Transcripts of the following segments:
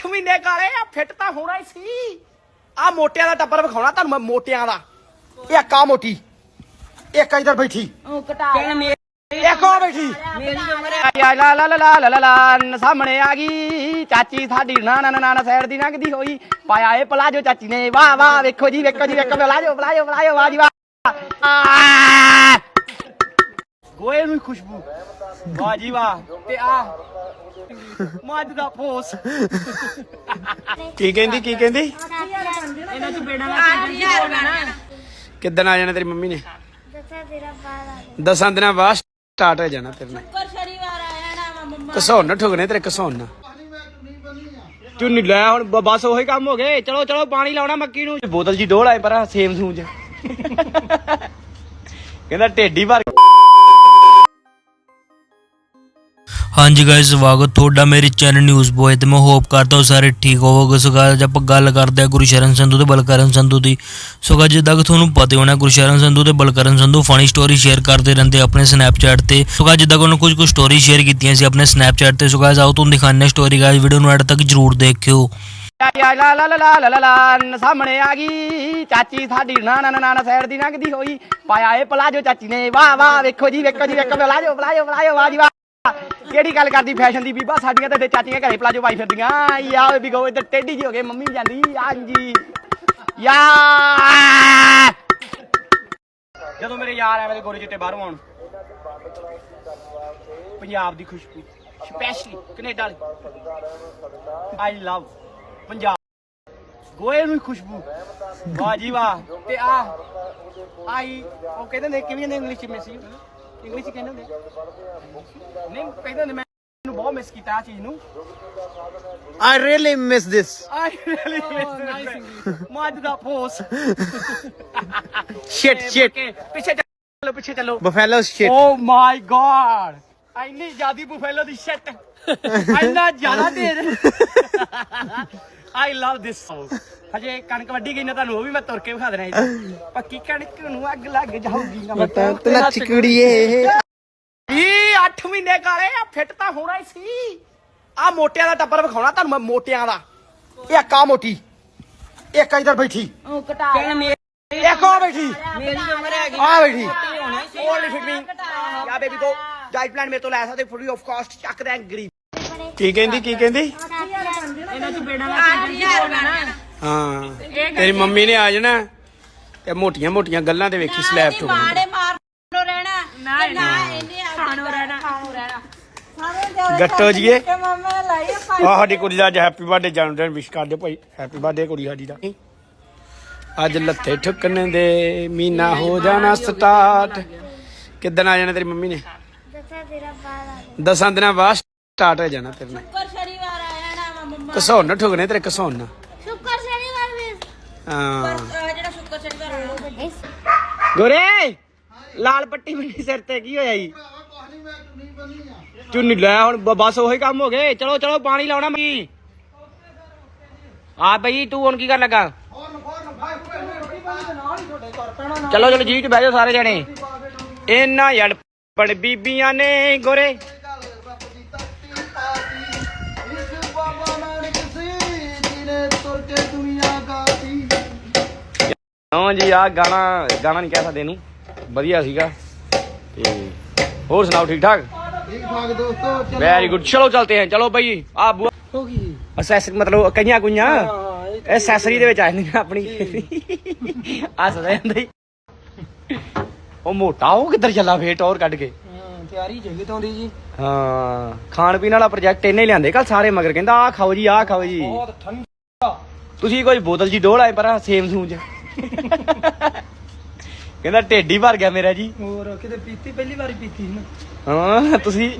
8 ਮਹੀਨੇ ਕਾਲੇ ਆ ਫਿੱਟ ਤਾਂ ਹੋਣਾ ਹੀ ਸੀ। ਆ ਮੋਟਿਆਂ ਦਾ ਟੱਬਰ ਵਿਖਾਉਣਾ ਤੁਹਾਨੂੰ ਮੈਂ ਮੋਟਿਆਂ ਦਾ। ਇਹ ਅੱਕਾ ਮੋਟੀ ਇੱਕ ਇਧਰ ਬੈਠੀ। ਉਹ ਬੈਠੀ। ਸਾਹਮਣੇ ਆ ਗਈ। ਚਾਚੀ ਸਾਡੀ ਨਾ ਨਾ ਨਾ ਨਾ ਸਾਈਡ ਦੀ ਲੰਘਦੀ ਹੋਈ। ਪਾਇਆ ਇਹ ਪਲਾਜੋ ਚਾਚੀ ਨੇ। ਵਾਹ ਵਾਹ ਵੇਖੋ ਜੀ ਵੇਖੋ ਜੀ ਵੇਖੋ ਪਲਾਜੋ ਪਲਾਜੋ ਪਲਾਜੋ ਵਾਹ ਜੀ ਵਾਹ। ਆ। ਗੋਏ ਨੂੰ ਹੀ ਖੁਸ਼ਬੂ। ਵਾਹ ਜੀ ਵਾਹ। ਤੇ ਆ ਮੱਝ ਦਾ ਫੋਸ ਕੀ ਕਹਿੰਦੀ ਕੀ ਕਹਿੰਦੀ? ਇਹਨਾਂ ਚ ਬੇੜਾ ਨਾ ਕਿੱਦਣ ਆ ਜਾਣਾ ਤੇਰੀ ਮੰਮੀ ਨੇ? ਦੱਸਾਂ ਤੇਰਾ ਬਾਲ ਦਸਾਂ ਦਿਨਾਂ ਬਾਅਦ ਸਟਾਰਟ ਹੋ ਜਾਣਾ ਤੇਰੇ ਨਾਲ। ਪਰ ਸ਼ਨੀਵਾਰ ਆ ਜਾਣਾ ਵਾ ਮੰਮਾ। ਕਸੌਨ ਠੁਗਨੇ ਤੇਰੇ ਕਸੌਨ ਚੁੰਨੀ ਲੈ ਹੁਣ ਬ- ਬਸ ਉਹੀ ਕੰਮ ਹੋ ਗਏ। ਚਲੋ ਚਲੋ ਪਾਣੀ ਲਾਉਣਾ ਮੱਕੀ ਨੂੰ। ਬੋਤਲ ਜੀ ਡੋਲ ਆਏ ਪਰ ਸੇਮ ਸੂਜ। ਕਹਿੰਦਾ ਢੇਡੀ ਭਰ ਹਾਂਜੀ ਗਾਇਸ ਸਵਾਗਤ ਤੁਹਾਡਾ ਮੇਰੇ ਚੈਨਲ ਨਿਊਜ਼ ਬੋਏ ਤੇ। ਮੈਂ ਹੋਪ ਕਰਦਾ ਹਾਂ ਸਾਰੇ ਠੀਕ ਹੋਵੋਗੇ। ਸੋ ਗਾਇਸ ਆਪਾਂ ਗੱਲ ਕਰਦੇ ਹਾਂ ਗੁਰਸ਼ਰਨ ਸੰਧੂ ਤੇ ਬਲਕਰਨ ਸੰਧੂ ਦੀ। ਸੋ ਗਾਇਸ ਜਿੱਦਾਂ ਕਿ ਤੁਹਾਨੂੰ ਪਤਾ ਹੋਣਾ ਗੁਰਸ਼ਰਨ ਸੰਧੂ ਤੇ Balkaran Sandhu funny story share ਕਰਦੇ ਰਹਿੰਦੇ ਆਪਣੇ ਸਨੈਪਚੈਟ ਤੇ। ਸੋ ਗਾਇਸ ਜਿੱਦਾਂ ਕਿ ਉਹਨਾਂ ਕੁਝ ਕੁ ਸਟੋਰੀ ਸ਼ੇਅਰ ਕੀਤੀਆਂ ਸੀ ਆਪਣੇ ਸਨੈਪਚੈਟ ਤੇ। ਸੋ ਗਾਇਸ ਆਓ ਤੁਹਾਨੂੰ ਦਿਖਾਉਂਦੇ ਸਟੋਰੀ ਗਾਇਸ ਵੀਡੀਓ ਨੂੰ ਐਡ ਤੱਕ ਜ਼ਰੂਰ ਦੇਖਿਓ। ਜੀ ਕਿਹੜੀ ਗੱਲ ਕਰਦੀ ਫੈਸ਼ਨ ਦੀ ਬੀਬਾ? ਸਾਡੀਆਂ ਤੇ ਚਾਚੀਆਂ ਘਰੇ ਪਲਾਜੋ ਪਾਈ ਫਿਰਦੀਆਂ। ਯਾ ਵੀ ਗੋ, ਇੱਧਰ ਟੇਢੀ ਜੀ ਹੋ ਗਏ ਮੰਮੀ ਜਾਂਦੀ। ਹਾਂਜੀ ਯਾ ਜਦੋਂ ਮੇਰੇ ਯਾਰ ਐਵੇਂ ਦੇ ਗੋਰੇ ਚਿੱਟੇ ਬਾਹਰੋਂ ਆਉਣ, ਪੰਜਾਬ ਦੀ ਖੁਸ਼ਬੂ ਸਪੈਸ਼ਲੀ ਕੈਨੇਡਾ ਵਾਲੀ। ਆਈ ਲਵ ਪੰਜਾਬ। ਗੋਏ ਨੂੰ ਖੁਸ਼ਬੂ। ਵਾਹ ਜੀ ਵਾਹ। ਤੇ ਆ ਆਈ ਉਹ ਕਹਿੰਦੇ ਨੇ, ਕਿਵੇਂ ਨੇ, ਇੰਗਲਿਸ਼ ਚ ਮੈਸੀ ਇੰਗਲਿਸ਼ ਚ ਕਹਿੰਦੇ ਹੁੰਦੇ ਨਹੀਂ ਕਹਿੰਦੇ ਨੇ ਮੈਂ ਇਹਨੂੰ ਬਹੁਤ ਮਿਸ ਕੀਤਾ ਆ ਚੀਜ਼ ਨੂੰ I really miss this. I really miss ਮੱਝ ਦਾ ਫੋਸ Shit, shit. ਪਿੱਛੇ ਚੱਲੋ ਪਿੱਛੇ ਚੱਲੋ Buffalo shit. Oh my god ਇੰਨੀ ਜਿਆਦੀ ਬੁਫੈਲੋ ਦੀ ਸ਼ਿਟ ਇੰਨਾ ਜ਼ਿਆਦਾ ਦੇਰ ਆਈ ਲਵ ਦਿਸ Song ਹਜੇ ਕਣਕ ਵੱਢੀ ਗਈ ਨਾ ਤੁਹਾਨੂੰ ਉਹ ਵੀ ਮੈਂ ਤੁਰ ਕੇ ਵਿਖਾ ਦੇਣਾ ਸੀ ਪੱਕੀ ਕਣਕ ਨੂੰ ਅੱਗ ਲੱਗ ਜਾਊਗੀ ਨਾ ਤਾਂ ਤਨਾ ਚਿਕੜੀਏ ਇਹ। 8 ਮਹੀਨੇ ਕਾਲੇ ਆ ਫਿੱਟ ਤਾਂ ਹੋਣਾ ਹੀ ਸੀ। ਆ ਮੋਟਿਆਂ ਦਾ ਟੱਬਰ ਵਿਖਾਉਣਾ ਤੁਹਾਨੂੰ ਮੈਂ ਮੋਟਿਆਂ ਦਾ। ਇੱਕ ਆ ਮੋਟੀ। ਇੱਕ ਇਧਰ ਬੈਠੀ। ਉਹ ਘਟਾ ਇੱਕ ਆ ਬੈਠੀ। ਮੇਰੀ ਉਮਰ ਹੈਗੀ। ਆ ਬੈਠੀ। ਓਨਲੀ ਫਿਟ ਮੀ ਯਾ ਬੇਬੀ ਕੋ ਡਾਈਟ ਪਲਾਨ ਮੇਰੇ ਤੋਂ ਲੈ ਸਕਦੇ ਫ੍ਰੀ ਆਫ ਕਾਸਟ ਚੱਕ ਦੇ ਗਰੀਬ ਕੀ ਕਹਿੰਦੀ ਕੀ ਕਹਿੰਦੀ? ਇਹਨਾਂ ਚ ਬੇੜਾ ਨਾ ਹਾਂ ਤੇਰੀ ਮੰਮੀ ਨੇ ਆ ਜਾਣਾ ਤੇ ਮੋਟੀਆਂ ਮੋਟੀਆਂ ਗੱਲਾਂ ਤੇ ਵੇਖੀ ਸਲੈਬ ਠੋਕ ਮਾੜੇ ਮਾਰਨੋ ਰਹਿਣਾ। ਨਾ ਨਾ ਇਹਨੇ ਖਾਣੋ ਰਹਿਣਾ। ਖਾਣੋ ਰਹਿਣਾ। ਗੱਟੋ ਜੀਏ। ਤੇ ਮੰਮਾ ਲਾਈ ਆ ਸਾਡੀ ਕੁੜੀ ਦਾ ਅੱਜ ਹੈਪੀ ਬਰਥਡੇ ਜਨਮ ਦਿਨ ਵਿਸ਼ ਕਰਦੇ ਭਾਈ। ਹੈਪੀ ਬਰਥਡੇ ਕੁੜੀ ਸਾਡੀ ਦਾ। ਅੱਜ ਲੱਥੇ ਠੁਕਣ ਦੇ ਮਹੀਨਾ ਹੋ ਜਾਣਾ ਸਟਾਰਟ। ਕਿੱਦਣ ਆ ਜਾਣਾ ਤੇਰੀ ਮੰਮੀ ਨੇ? ਦੱਸਾਂ ਤੇਰਾ ਬਾਲ ਦਸਾਂ ਦਿਨਾਂ ਬਾਅਦ। ਸਟਾਰਟ ਹੋ ਜਾਣਾ ਤੇਰੇ ਨਾਲ। ਪਰ ਸ਼ਨੀਵਾਰ ਆ ਜਾਣਾ ਵਾ ਮੰਮਾ। ਕਸੌਨ ਠੁਕਨੇ ਤੇਰੇ ਕਸੌਨ ਸ਼ੁਕਰ ਸ਼ਨੀਵਾਰ ਵੀ। ਹਾਂ। ਜਿਹੜਾ ਸ਼ੁੱਕਰ ਸ਼ਨੀਵਾਰ ਆਉਣਾ ਗੋਰੇ! ਲਾਲ ਪੱਟੀ ਬੰਨੀ ਸਿਰ ਤੇ ਕੀ ਹੋਇਆ ਜੀ? ਚੁੰਨੀ ਲੈ ਹੁਣ ਬਸ ਉਹੀ ਕੰਮ ਹੋ ਗਏ। ਚਲੋ ਚਲੋ ਪਾਣੀ ਲਾਉਣਾ ਮੀ। ਆ ਬਈ ਤੂੰ ਹੁਣ ਕੀ ਕਰਨ ਲੱਗਾ? ਚਲੋ ਚਲੋ ਜੀ ਚ ਬਹਿ ਜਾਓ ਸਾਰੇ ਜਣੇ। ਇਹਨਾਂ ਯੜਪੜ ਬੀਬੀਆਂ ਨੇ ਗੋਰੇ। ਹਾਂ ਜੀ ਆ ਗਾਣਾ ਗਾਣਾ ਨਹੀਂ ਕਹਿ ਸਕਦੇ ਇਹਨੂੰ। ਵਧੀਆ ਸੀਗਾ। ਤੇ ਹੋਰ ਸੁਣਾਓ ਠੀਕ ਠਾਕ ਠੀਕ ਠਾਕ ਦੋਸਤੋ ਵੈਰੀ ਗੁੱਡ ਚਲੋ ਚਲਤੇ हैं ਚਲੋ ਬਈ ਆ ਬੁਆ ਹੋ ਗਈ। ਅਸੈਸ ਮਤਲਬ ਕਈਆਂ ਕੁਈਆਂ? ਐਸੈਸਰੀ ਦੇ ਵਿੱਚ ਆ ਜਾਂਦੀਆਂ ਆਪਣੀ। ਆ ਸਦਾ ਜਾਂਦਾ ਹੀ ਉਹ ਮੋਟਾ ਉਹ ਕਿੱਧਰ ਚੱਲਾ ਫੇਰ ਟੌਰ ਕੱਢ ਕੇ? ਤਿਆਰੀ ਜਗੀ ਤੋਂ ਦੀ ਜੀ। ਹਾਂ ਖਾਣ ਪੀਣ ਵਾਲਾ ਪ੍ਰੋਜੈਕਟ ਇਹਨੇ ਲਿਆਂਦੇ ਕੱਲ ਸਾਰੇ ਮਗਰ ਕਹਿੰਦਾ ਆ ਖਾਓ ਜੀ ਆ ਖਾਓ ਜੀ। ਬਹੁਤ ਠੰਡਾ। ਤੁਸੀਂ ਕੋਈ ਬੋਤਲ ਜੀ ਡੋਲ ਆਏ ਪਰ ਸੇਮ ਸੂਜ। ਕਹਿੰਦਾ ਢੇਡੀ ਭਰ ਗਿਆ ਮੇਰਾ ਜੀ। ਹੋਰ ਕਿਤੇ ਪੀਤੀ? ਪਹਿਲੀ ਵਾਰੀ ਪੀਤੀ ਸੀ ਨਾ। ਹਾਂ ਤੁਸੀਂ?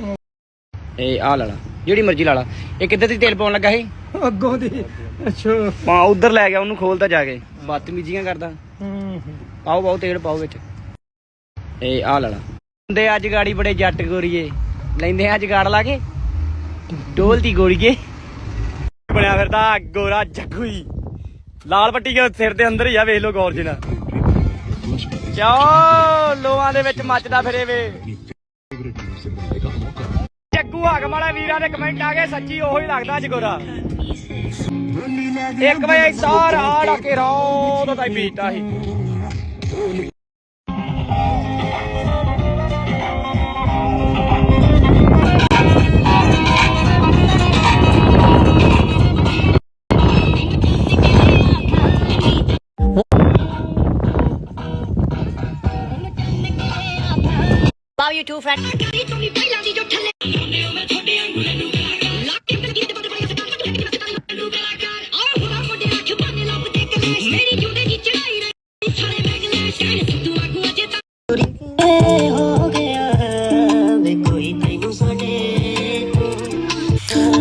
ਇਹ ਆ ਲਾ ਲਾ ਜਿਹੜੀ ਮਰਜ਼ੀ ਲਾ ਲਾ। ਇਹ ਕਿੱਧਰ ਦੀ ਤੇਲ ਪਾਉਣ ਲੱਗਾ ਸੀ? ਅੱਗੋਂ ਦੀ। ਅੱਛਾ। ਪਾ ਉਧਰ ਲੈ ਗਿਆ ਉਹਨੂੰ ਖੋਲਦਾ ਜਾ ਕੇ। ਬਦਤਮੀਜ਼ੀਆਂ ਕਰਦਾ। ਹੂੰ ਪਾਓ ਪਾਓ ਤੇਲ ਪਾਓ ਵਿੱਚ। ਇਹ ਆ ਲਾ ਲਾ। ਹੁੰਦੇ ਅੱਜ ਗਾੜੀ ਬੜੇ ਜੱਟ ਗੋਰੀਏ। ਲੈਂਦੇ ਅੱਜ ਗਾੜ ਲਾ ਕੇ। ਢੋਲ ਦੀ ਗੋਰੀਏ। ਬਣਿਆ ਫਿਰਦਾ ਗੋਰਾ ਜੱਗੂ ਹੀ। ਲਾਲ ਪੱਟੀ ਦੇ ਸਿਰ ਦੇ ਅੰਦਰ ਹੀ ਆ, ਵੇਖ ਲਓ ਗੌਰ ਜੀ ਨਾਲ। ਚਾਓ ਲੋਹਾਂ ਦੇ ਵਿੱਚ ਮੱਚਦਾ ਫਿਰੇ ਵੇ? ਆਗ ਹਗਮਾਲਾ ਵੀਰਾਂ ਦੇ ਕਮੈਂਟ ਆ ਗਏ, ਸੱਚੀ ਉਹੀ ਲੱਗਦਾ ਜਗੋਰਾ। ਇੱਕ ਵਜੇ ਸਾਰ ਆੜ ਕੇ ਰੌਦ ਤਾਈ ਬੀਟਾ ਹੀ ਟੂ ਫਰੈਟ ਕਿੰਨੀ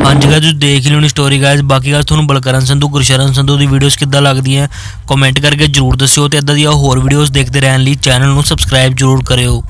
ਹਾਂਜੀ ਗਾਇਜ਼ ਤੁਸੀਂ ਦੇਖ ਲਿਓ ਨੀ ਸਟੋਰੀ ਗਾਇਜ਼ ਬਾਕੀ ਗਾਇਜ਼ ਤੁਹਾਨੂੰ ਬਲਕਰਨ ਸੰਧੂ ਗੁਰਸ਼ਰਨ ਸੰਧੂ ਦੀ ਵੀਡੀਓਜ਼ ਕਿੱਦਾਂ ਲੱਗਦੀਆਂ ਕਮੈਂਟ ਕਰਕੇ ਜਰੂਰ ਦੱਸਿਓ ਤੇ ਇਦਾਂ ਦੀਆਂ ਹੋਰ ਵੀਡੀਓਜ਼ ਦੇਖਦੇ ਰਹਿਣ ਲਈ ਚੈਨਲ ਨੂੰ ਸਬਸਕ੍ਰਾਈਬ ਜਰੂਰ ਕਰਿਓ